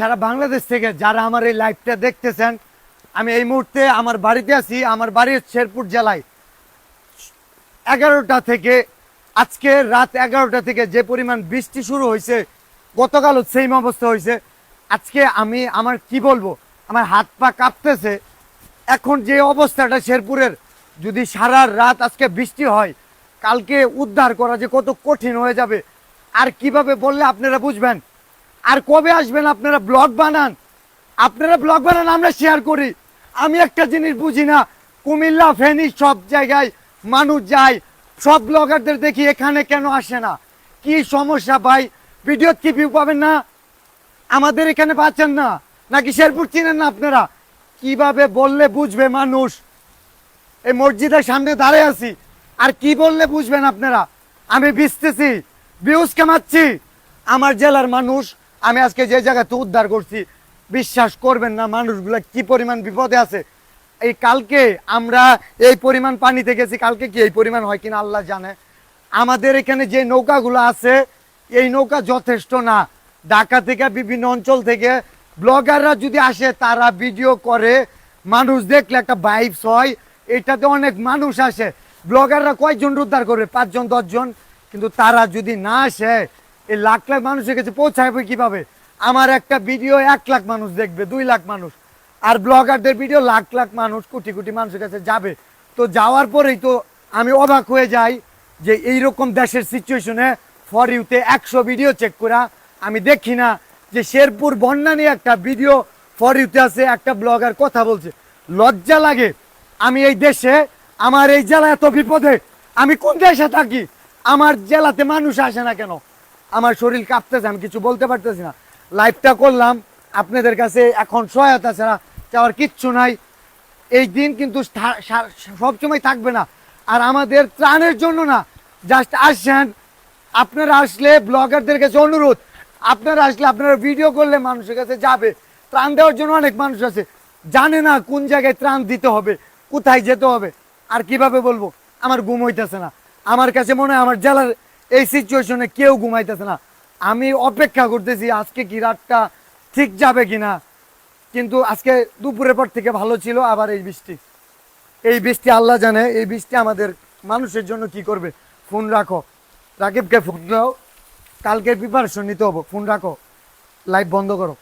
সারা বাংলাদেশ থেকে যারা আমার এই লাইভটা দেখতেছেন, আমি এই মুহূর্তে আমার বাড়িতে আছি, আমার বাড়ি শেরপুর জেলায়। এগারোটা থেকে, আজকে রাত এগারোটা থেকে যে পরিমাণ বৃষ্টি শুরু হয়েছে গতকালও সেম অবস্থা হয়েছে। আজকে আমি আমার কি বলব, আমার হাত পা কাঁপতেছে। এখন যে অবস্থাটা শেরপুরের, যদি সারা রাত আজকে বৃষ্টি হয়, কালকে উদ্ধার করা যে কত কঠিন হয়ে যাবে, আর কীভাবে বললে আপনারা বুঝবেন? আর কবে আসবেন আপনারা ব্লগ বানান? আপনারা ব্লগ বানান, আমরা শেয়ার করি। আমি একটা জিনিস বুঝি না, কুমিল্লা, ফেনী সব জায়গায় মানুষ যায়, সব ব্লগারদের দেখি এখানে কেন আসে না? কি সমস্যা ভাই? ভিডিও কি ভিউ পাবেন না? আমাদের এখানে পাচ্ছেন না। নাকি শেরপুর চিনেন না আপনারা? কীভাবে বললে বুঝবে মানুষ? এই মসজিদের সামনে দাঁড়িয়ে আছি। আর কি বললে বুঝবেন আপনারা? আমি ভিজতেছি ভিউজ কামাচ্ছি। আমার জেলার মানুষ আমি আজকে যে জায়গাতে উদ্ধার করছি, বিশ্বাস করবেন না মানুষগুলা কি পরিমাণ বিপদে আছে। এই কালকে আমরা এই পরিমাণ পানিতে গেছি, কালকে কি এই পরিমাণ হয় কিনা আল্লাহ জানে। আমাদের এখানে যে নৌকাগুলো আছে, এই নৌকা যথেষ্ট না। ঢাকা থেকে বিভিন্ন অঞ্চল থেকে ব্লগাররা যদি আসে, তারা ভিডিও করে। মানুষ দেখলে একটা বাইপস হয়। এটাতে অনেক মানুষ আসে। ব্লগাররা কয়জন উদ্ধার করবে? পাঁচজন, দশজন। কিন্তু তারা যদি না আসে এই লাখ লাখ মানুষের কাছে পৌঁছাবে কীভাবে? আমার একটা ভিডিও এক লাখ মানুষ দেখবে, দুই লাখ মানুষ। আর ব্লগারদের ভিডিও লাখ লাখ মানুষ, কোটি কোটি মানুষের কাছে যাবে। তো যাওয়ার পরেই তো আমি অবাক হয়ে যাই যে এইরকম দেশের সিচুয়েশনে ফর ইউতে একশো ভিডিও চেক করা। আমি দেখি না যে শেরপুর বন্যা নিয়ে একটা ভিডিও ফর ইউতে আছে, একটা ব্লগার কথা বলছে। লজ্জা লাগে। আমি এই দেশে, আমার এই জেলা এত বিপদে, আমি কোন দেশে থাকি? আমার জেলাতে মানুষ আসে না কেন? আমার শরীর কাঁপতেছে, আমি কিছু বলতে পারতেছি না। লাইভটা করলাম, আপনাদের কাছে এখন সহায়তা ছাড়া চাওয়ার কিচ্ছু নাই। এই দিন কিন্তু সবসময় থাকবে না। আর আমাদের ত্রাণের জন্য না জাস্ট আসছেন আপনারা আসলে ব্লগারদের কাছে অনুরোধ, আপনারা আসলে আপনারা ভিডিও করলে মানুষের কাছে যাবে। ত্রাণ দেওয়ার জন্য অনেক মানুষ আছে। জানে না কোন জায়গায় ত্রাণ দিতে হবে, কোথায় যেতে হবে। আর কীভাবে বলব, আমার ঘুম হইতেছে না। আমার কাছে মনে হয় আমার জেলার এই সিচুয়েশনে কেউ ঘুমাইতেছে না। আমি অপেক্ষা করতেছি আজকে কি রাতটা ঠিক যাবে কিনা। কিন্তু আজকে দুপুরের পর থেকে ভালো ছিল আবার এই বৃষ্টি। এই বৃষ্টি আল্লাহ জানে, এই বৃষ্টি আমাদের মানুষের জন্য কি করবে। ফোন রাখো। রাকিবকে ফোন দাও। কালকে প্রিপারেশন নিতে হব। ফোন রাখো। লাইভ বন্ধ করো।